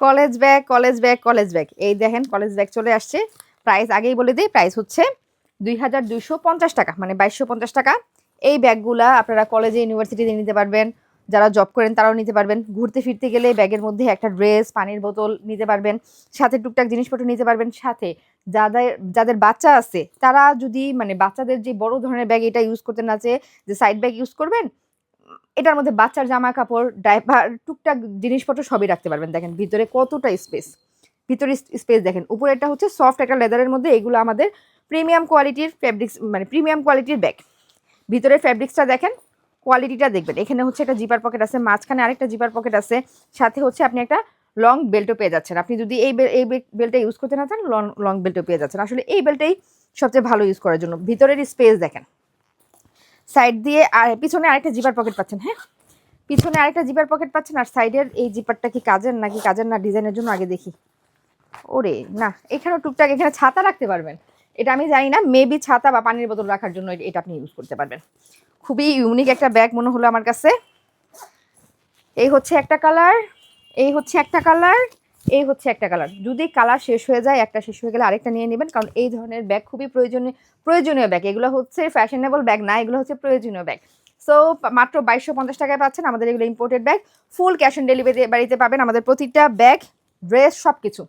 College bag college bag college bag এই দেখেন college bag চলে আসছে। প্রাইস আগেই বলে দিই প্রাইস হচ্ছে দুই হাজার দুইশো পঞ্চাশ টাকা মানে বাইশশো পঞ্চাশ টাকা। এই ব্যাগগুলা আপনারা কলেজে ইউনিভার্সিটিতে নিতে পারবেন। যারা জব করেন, তারাও নিতে পারবেন। ঘুরতে ফিরতে গেলে ব্যাগের মধ্যে একটা ড্রেস পানির বোতল নিতে পারবেন। সাথে টুকটাক জিনিসপত্র নিতে পারবেন। সাথে যাদের যাদের বাচ্চা আছে, তারা যদি মানে বাচ্চাদের যে বড় ধরনের ব্যাগ এটা ইউজ করতে না চেয়ে, যে সাইড ব্যাগ ইউজ করবেন এটার মধ্যে বাচ্চার জামা কাপড় ডাইপার টুকটাক জিনিসপত্র সবই রাখতে পারবেন। দেখেন, ভিতরে কতটা স্পেস ভিতরে স্পেস দেখেন উপরে এটা হচ্ছে সফট একটা লেদারের মধ্যে এগুলো আমাদের প্রিমিয়াম কোয়ালিটির ফ্যাব্রিক্স মানে প্রিমিয়াম কোয়ালিটির ব্যাগ ভিতরের ফ্যাব্রিক্সটা দেখেন কোয়ালিটিটা দেখবেন। এখানে হচ্ছে একটা জিপার পকেট আছে, মাঝখানে আরেকটা জিপার পকেট আছে, সাথে হচ্ছে আপনি একটা লং বেল্টও পেয়ে যাচ্ছেন। আপনি যদি এই এই বেল্টটা ইউজ করতে না চান লং লং বেল্টও পেয়ে যাচ্ছেন। আসলে এই বেল্টটাই সবচেয়ে ভালো ইউজ করার জন্য। ভিতরের স্পেস দেখেন। সাইড দিয়ে আর পিছনে আরেকটা জিপার পকেট পাচ্ছেন হ্যাঁ? পিছনে আরেকটা জিপার পকেট পাচ্ছেন, আর সাইডের এই জিপারটা কি কাজের নাকি কাজের না, ডিজাইনের জন্য আগে দেখি। ওরে, না, এখানেও টুকটাক এখানে ছাতা রাখতে পারবেন। এটা আমি জানি না মেবি ছাতা বা পানির বোতল রাখার জন্য এটা আপনি ইউজ করতে পারবেন। খুবই ইউনিক একটা ব্যাগ মনে হলো আমার কাছে। এই হচ্ছে একটা কালার এই হচ্ছে একটা কালার এই হচ্ছে একটা কালার যদি কালার শেষ হয়ে যায়, একটা শেষ হয়ে গেলে আরেকটা নিয়ে নেবেন, কারণ এই ধরনের ব্যাগ খুবই প্রয়োজনীয় প্রয়োজনীয় ব্যাগ এগুলো হচ্ছে ফ্যাশনেবল ব্যাগ না, এগুলো হচ্ছে প্রয়োজনীয় ব্যাগ সো মাত্র বাইশশো পঞ্চাশ টাকায় পাচ্ছেন আমাদের এগুলো imported bag full cash on delivery বাড়িতে পাবেন আমাদের প্রতিটা ব্যাগ ড্রেস সব কিছু